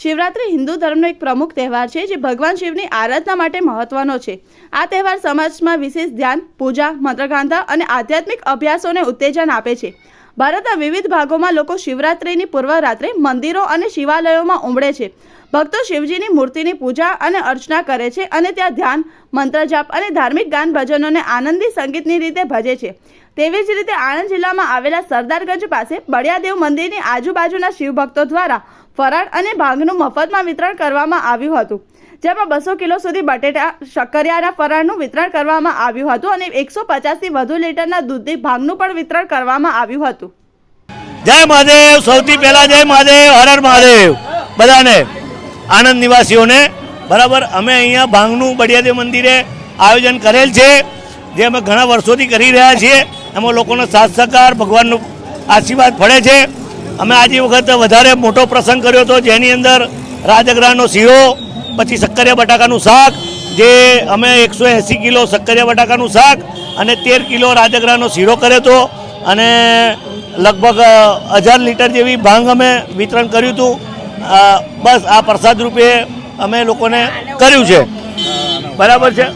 શિવરાત્રિ હિન્દુ ધર્મનો એક પ્રમુખ તહેવાર છે, જે ભગવાન શિવની આરાધના માટે મહત્વનો છે. આ તહેવાર સમાજમાં વિશેષ ધ્યાન, પૂજા મંત્રગાંધા અને આધ્યાત્મિક અભ્યાસોને ઉત્તેજન આપે છે. ભારતના વિવિધ ભાગોમાં લોકો શિવરાત્રિની પૂર્વ રાત્રે મંદિરો અને શિવાલયોમાં ઉમળે છે. ભક્તો શિવજીની મૂર્તિની પૂજા અને અર્ચના કરે છે અને ત્યાં ધ્યાન મંત્ર જાપ અને ધાર્મિક ગાન ભજનોને આનંદી સંગીતની રીતે ભજે છે. તેવી જ રીતે આણંદ જિલ્લામાં આવેલા સરદારગંજ પાસે બળિયાદેવ મંદિરની આજુબાજુના શિવભક્તો દ્વારા ફરાળ અને ભાંગનું મફતમાં વિતરણ કરવામાં આવ્યું હતું. જેમાં બસો કિલો સુધી બટેટા, શક્કરિયાના ફરાળનું વિતરણ કરવામાં આવ્યું હતું અને એકસો પચાસથી વધુ લીટરના દૂધથી ભાંગનું પણ વિતરણ કરવામાં આવ્યું હતું. જય મહાદેવ, સૌથી પહેલા જય મહાદેવ, હર હર મહાદેવ. બધાને આણંદ નિવાસીઓને, બરાબર, અમે અહીંયા ભાંગનું બડિયાદેવ મંદિરે આયોજન કરેલ છે, જે અમે ઘણા વર્ષોથી કરી રહ્યા છીએ. એમાં લોકોનો સાથ સહકાર, ભગવાનનો આશીર્વાદ ફળે છે. અમે આજે વખત વધારે મોટો પ્રસંગ કર્યો હતો, જેની અંદર રાજગરાનો શીરો, પછી શક્કરિયા બટાકાનું શાક, જે અમે એકસો એંસી કિલો શક્કરિયા બટાકાનું શાક અને તેર કિલો રાજગરાનો શીરો કર્યો હતો. અને લગભગ હજાર લીટર જેવી ભાંગ અમે વિતરણ કર્યું હતું. બસ આ પ્રસાદ રૂપે અમે લોકોને કર્યું છે. બરાબર છે?